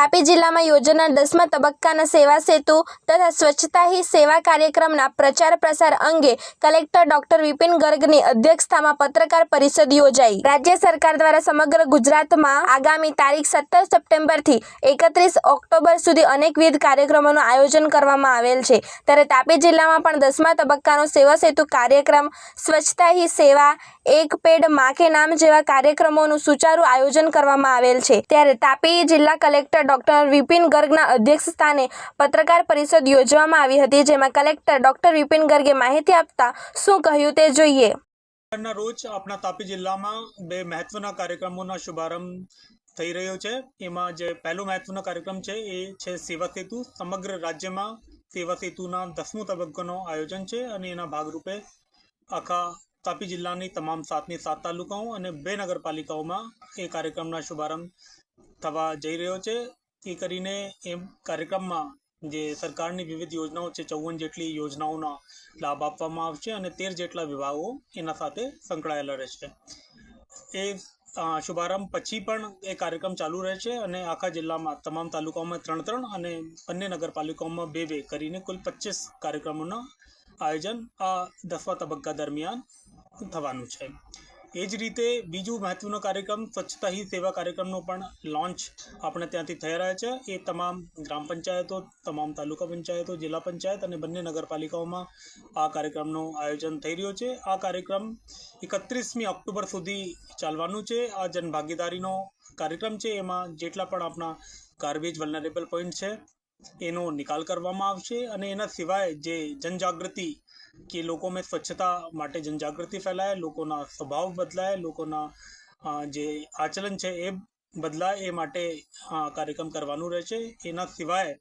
તાપી જિલ્લામાં યોજાનાર દસમા તબક્કાના સેવા સેતુ તથા સ્વચ્છતા હી સેવા કાર્યક્રમના પ્રચાર પ્રસાર અંગે કલેક્ટર ડોક્ટર વિપિન ગર્ગની અધ્યક્ષતામાં પત્રકાર પરિષદ યોજાઈ. રાજ્ય સરકાર દ્વારા સમગ્ર ગુજરાતમાં આગામી તારીખ સત્તર સપ્ટેમ્બરથી એકત્રીસ ઓક્ટોબર સુધી અનેકવિધ કાર્યક્રમોનું આયોજન કરવામાં આવેલ છે. ત્યારે તાપી જિલ્લામાં પણ દસમા તબક્કાનો સેવા સેતુ કાર્યક્રમ, સ્વચ્છતા હી સેવા, એક પેડ માકે નામ જેવા કાર્યક્રમોનું સુચારુ આયોજન કરવામાં આવેલ છે. ત્યારે તાપી જિલ્લા કલેક્ટર ડોક્ટર વિપિન ગર્ગના અધ્યક્ષ સ્થાને પત્રકાર પરિષદ યોજવામાં આવી હતી, જેમાં કલેક્ટર ડોક્ટર વિપિન ગર્ગે માહિતી આપતા શું કહ્યું તે જોઈએ. રોજ આપણા તાપી જિલ્લામાં બે મહત્વના કાર્યક્રમોનો શુભારંભ થઈ રહ્યો છે. એમાં જે પહેલો મહત્વનો કાર્યક્રમ છે એ છે સેવા સેતુ. સમગ્ર રાજ્યમાં સેવા સેતુના દસમું તબક્કાનો આયોજન છે અને એના ભાગરૂપે આખા તાપી જિલ્લાની તમામ સાતની સાત તાલુકાઓ અને બે નગરપાલિકાઓમાં એ કાર્યક્રમના શુભારંભ થવા જઈ રહ્યો છે. એ કરીને એમ કાર્યક્રમમાં જે સરકારની વિવિધ યોજનાઓ છે, ચૌવન જેટલી યોજનાઓના લાભ આપવામાં આવશે અને તેર જેટલા વિભાગો એના સાથે સંકળાયેલા રહેશે. એ શુભારંભ પછી પણ એ કાર્યક્રમ ચાલુ રહેશે અને આખા જિલ્લામાં, તમામ તાલુકાઓમાં ત્રણ ત્રણ અને બંને નગરપાલિકાઓમાં બે બે કરીને કુલ પચીસ કાર્યક્રમોના આયોજન આ દસમા તબક્કા દરમિયાન થવાનું છે. એ જ રીતે બીજું મહત્ત્વનો કાર્યક્રમ સ્વચ્છતા હી સેવા કાર્યક્રમનો પણ લોન્ચ આપણે ત્યાંથી થઈ રહ્યા છે. એ તમામ ગ્રામ પંચાયતો, તમામ તાલુકા પંચાયતો, જિલ્લા પંચાયત અને બંને નગરપાલિકાઓમાં આ કાર્યક્રમનું આયોજન થઈ રહ્યું છે. આ કાર્યક્રમ એકત્રીસમી ઓક્ટોબર સુધી ચાલવાનું છે. આ જનભાગીદારીનો કાર્યક્રમ છે. એમાં જેટલા પણ આપણા ગાર્બેજ વલનરેબલ પોઈન્ટ છે એનો નિકાલ કરવામાં આવશે અને એના સિવાય જે જનજાગૃતિ કે લોકોમાં સ્વચ્છતા માટે જનજાગૃતિ ફેલાય, લોકોના સ્વભાવ બદલાય, લોકોના જે આચરણ છે એ બદલાય એ માટે કાર્યક્રમ કરવાનું રહેશે. એના સિવાય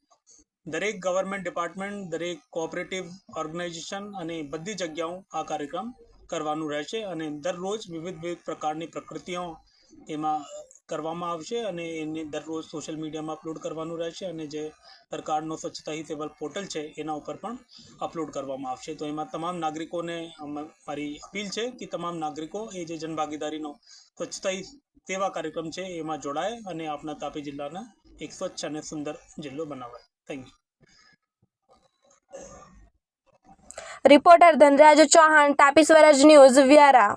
દરેક ગવર્મેન્ટ ડિપાર્ટમેન્ટ દરેક કોઓપરેટિવ ઓર્ગેનાઇઝેશન અને બધી જગ્યાઓ આ કાર્યક્રમ કરવાનું રહેશે અને દરરોજ વિવિધ વિવિધ પ્રકારની પ્રકૃતિઓ એમાં કરવામાં આવશે અને એને દરરોજ સોશિયલ મીડિયામાં અપલોડ કરવાનું રહેશે અને જે સરકારનો સ્વચ્છતા હી સેવા પોર્ટલ છે, એના ઉપર પણ અપલોડ કરવામાં આવશે. તો એમાં તમામ નાગરિકોને મારી અપીલ છે કે તમામ નાગરિકો એ જે જનભાગીદારીનો સ્વચ્છતા સેવા કાર્યક્રમ છે, એમાં જોડાય અને આપણા તાપી જિલ્લાના એક સ્વચ્છ અને સુંદર જિલ્લો બનાવાય. Thank you reporter Dhanraj Chauhan, Tapi Swaraj news Vyara.